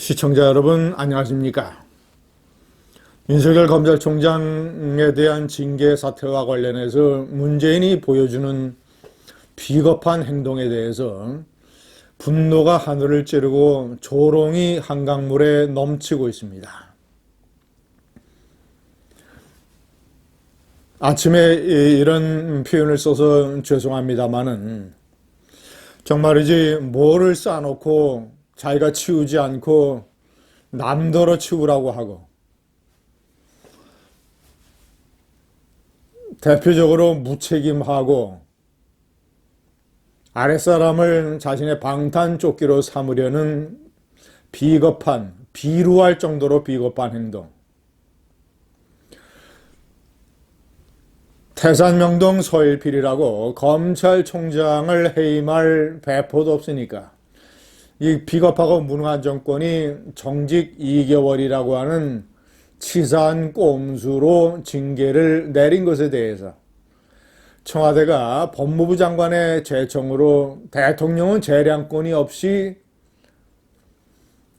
시청자 여러분 안녕하십니까? 윤석열 검찰총장에 대한 징계 사태와 관련해서 문재인이 보여주는 비겁한 행동에 대해서 분노가 하늘을 찌르고 조롱이 한강물에 넘치고 있습니다. 아침에 이런 표현을 써서 죄송합니다만은 정말이지 뭐를 쌓아놓고 자기가 치우지 않고 남더러 치우라고 하고 대표적으로 무책임하고 아랫사람을 자신의 방탄조끼로 삼으려는 비겁한 비루할 정도로 비겁한 행동. 태산명동 서일필이라고 검찰총장을 해임할 배포도 없으니까 이 비겁하고 무능한 정권이 정직 2개월이라고 하는 치사한 꼼수로 징계를 내린 것에 대해서 청와대가 법무부 장관의 제청으로 대통령은 재량권이 없이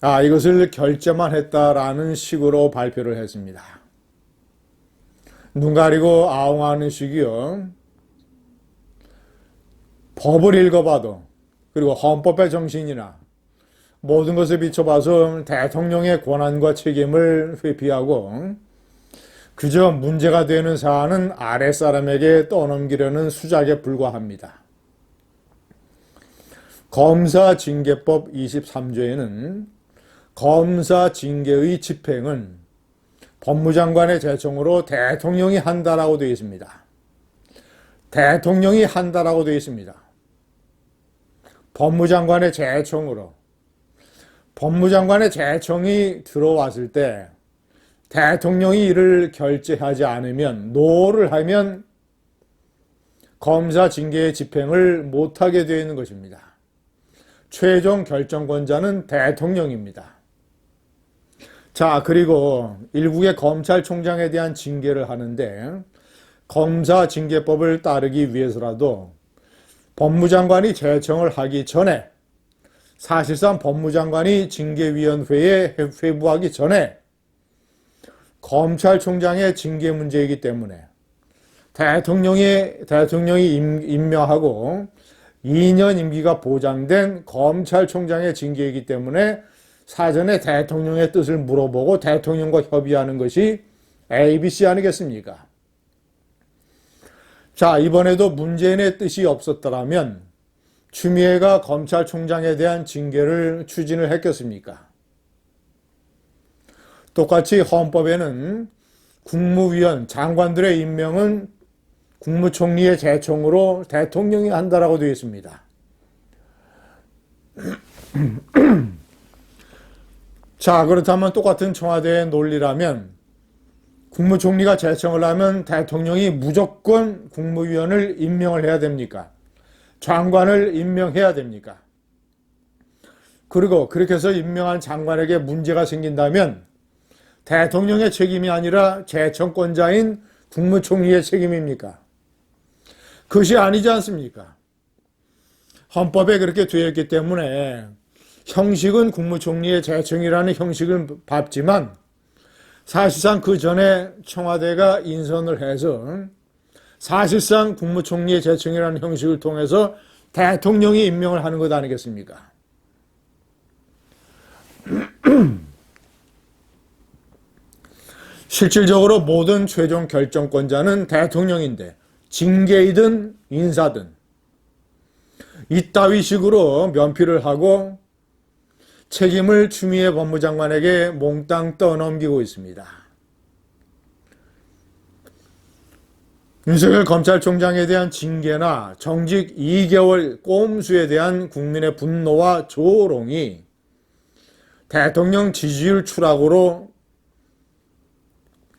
아 이것을 결재만 했다라는 식으로 발표를 했습니다. 눈 가리고 아웅하는 식이요. 법을 읽어봐도 그리고 헌법의 정신이나 모든 것을 비춰봐서 대통령의 권한과 책임을 회피하고 그저 문제가 되는 사안은 아랫사람에게 떠넘기려는 수작에 불과합니다. 검사징계법 23조에는 검사징계의 집행은 법무장관의 제청으로 대통령이 한다라고 되어 있습니다. 대통령이 한다라고 되어 있습니다. 법무장관의 제청으로 법무장관의 제청이 들어왔을 때 대통령이 이를 결재하지 않으면 노를 하면 검사 징계의 집행을 못하게 되어 있는 것입니다. 최종 결정권자는 대통령입니다. 자, 그리고 일국의 검찰총장에 대한 징계를 하는데 검사 징계법을 따르기 위해서라도 법무장관이 제청을 하기 전에 사실상 법무장관이 징계위원회에 회부하기 전에 검찰총장의 징계 문제이기 때문에 대통령이, 대통령이 임명하고 2년 임기가 보장된 검찰총장의 징계이기 때문에 사전에 대통령의 뜻을 물어보고 대통령과 협의하는 것이 ABC 아니겠습니까? 자, 이번에도 문재인의 뜻이 없었더라면 추미애가 검찰총장에 대한 징계를 추진을 했겠습니까? 똑같이 헌법에는 국무위원, 장관들의 임명은 국무총리의 제청으로 대통령이 한다라고 되어 있습니다. 자, 그렇다면 똑같은 청와대의 논리라면 국무총리가 제청을 하면 대통령이 무조건 국무위원을 임명을 해야 됩니까? 장관을 임명해야 됩니까? 그리고 그렇게 해서 임명한 장관에게 문제가 생긴다면 대통령의 책임이 아니라 재청권자인 국무총리의 책임입니까? 그것이 아니지 않습니까? 헌법에 그렇게 되어 있기 때문에 형식은 국무총리의 재청이라는 형식을 밟지만 사실상 그 전에 청와대가 인선을 해서 사실상 국무총리의 제청이라는 형식을 통해서 대통령이 임명을 하는 것 아니겠습니까? 실질적으로 모든 최종 결정권자는 대통령인데 징계이든 인사든 이따위 식으로 면피를 하고 책임을 추미애 법무장관에게 몽땅 떠넘기고 있습니다. 윤석열 검찰총장에 대한 징계나 정직 2개월 꼼수에 대한 국민의 분노와 조롱이 대통령 지지율 추락으로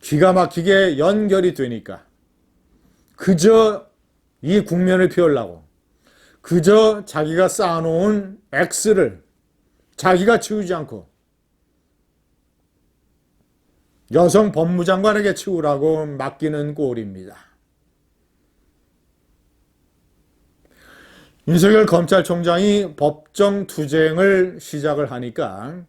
기가 막히게 연결이 되니까 그저 이 국면을 피우려고 그저 자기가 쌓아놓은 X를 자기가 치우지 않고 여성 법무장관에게 치우라고 맡기는 꼴입니다. 윤석열 검찰총장이 법정 투쟁을 시작을 하니까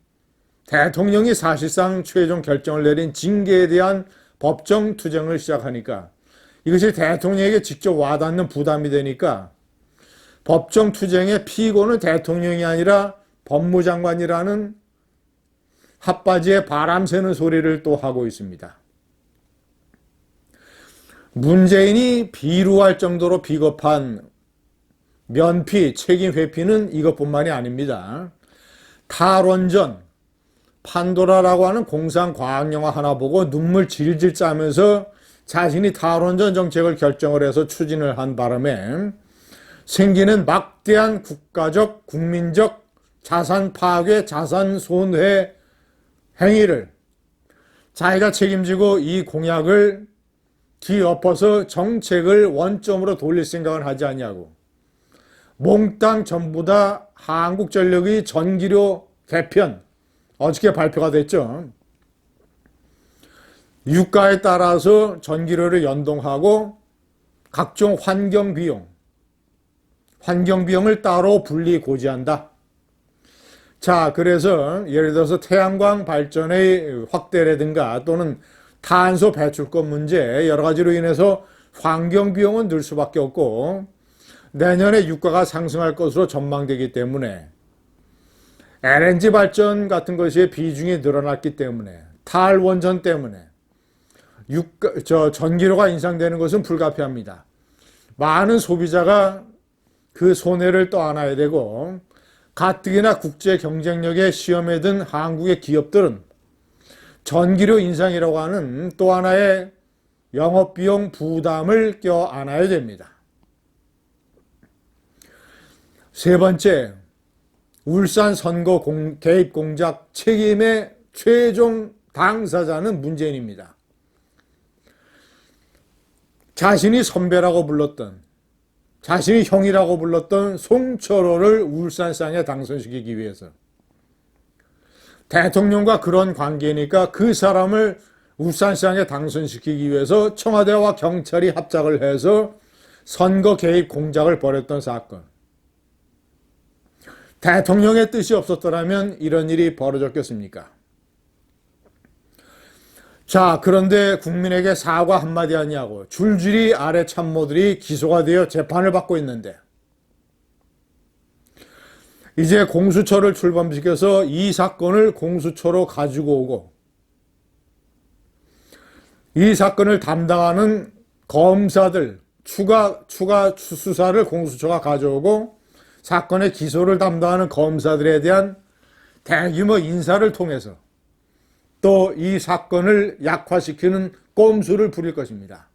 대통령이 사실상 최종 결정을 내린 징계에 대한 법정 투쟁을 시작하니까 이것이 대통령에게 직접 와닿는 부담이 되니까 법정 투쟁의 피고는 대통령이 아니라 법무장관이라는 핫바지에 바람 새는 소리를 또 하고 있습니다. 문재인이 비루할 정도로 비겁한 면피, 책임 회피는 이것뿐만이 아닙니다. 탈원전, 판도라라고 하는 공상 과학 영화 하나 보고 눈물 질질 짜면서 자신이 탈원전 정책을 결정을 해서 추진을 한 바람에 생기는 막대한 국가적, 국민적 자산 파괴, 자산 손해 행위를 자기가 책임지고 이 공약을 뒤엎어서 정책을 원점으로 돌릴 생각을 하지 않냐고. 몽땅 전부 다 한국전력의 전기료 개편 어저께 발표가 됐죠. 유가에 따라서 전기료를 연동하고 각종 환경 비용, 환경 비용을 따로 분리 고지한다. 자, 그래서 예를 들어서 태양광 발전의 확대라든가 또는 탄소 배출권 문제 여러 가지로 인해서 환경 비용은 늘 수밖에 없고 내년에 유가가 상승할 것으로 전망되기 때문에 LNG 발전 같은 것이 비중이 늘어났기 때문에 탈원전 때문에 유가, 저 전기료가 인상되는 것은 불가피합니다. 많은 소비자가 그 손해를 떠안아야 되고 가뜩이나 국제 경쟁력에 시험에 든 한국의 기업들은 전기료 인상이라고 하는 또 하나의 영업비용 부담을 껴안아야 됩니다. 세 번째, 울산 선거 공, 개입 공작 책임의 최종 당사자는 문재인입니다. 자신이 선배라고 불렀던, 자신이 형이라고 불렀던 송철호를 울산상에 당선시키기 위해서 대통령과 그런 관계니까 그 사람을 울산시장에 당선시키기 위해서 청와대와 경찰이 합작을 해서 선거 개입 공작을 벌였던 사건. 대통령의 뜻이 없었더라면 이런 일이 벌어졌겠습니까? 자, 그런데 국민에게 사과 한마디 하냐고 줄줄이 아래 참모들이 기소가 되어 재판을 받고 있는데 이제 공수처를 출범시켜서 이 사건을 공수처로 가지고 오고 이 사건을 담당하는 검사들 추가 추가 수사를 공수처가 가져오고 사건의 기소를 담당하는 검사들에 대한 대규모 인사를 통해서 또 이 사건을 약화시키는 꼼수를 부릴 것입니다.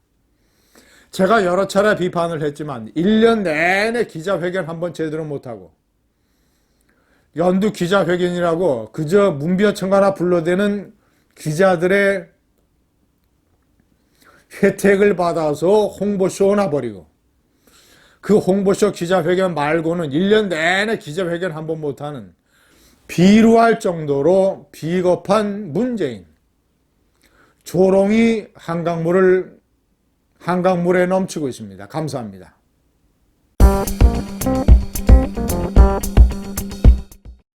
제가 여러 차례 비판을 했지만 1년 내내 기자회견 한 번 제대로 못하고 연두 기자회견이라고 그저 문비어청 하나 불러대는 기자들의 혜택을 받아서 홍보쇼나 버리고 그 홍보쇼 기자회견 말고는 1년 내내 기자회견 한 번 못하는 비루할 정도로 비겁한 문재인 조롱이 한강물을 한강물에 넘치고 있습니다. 감사합니다.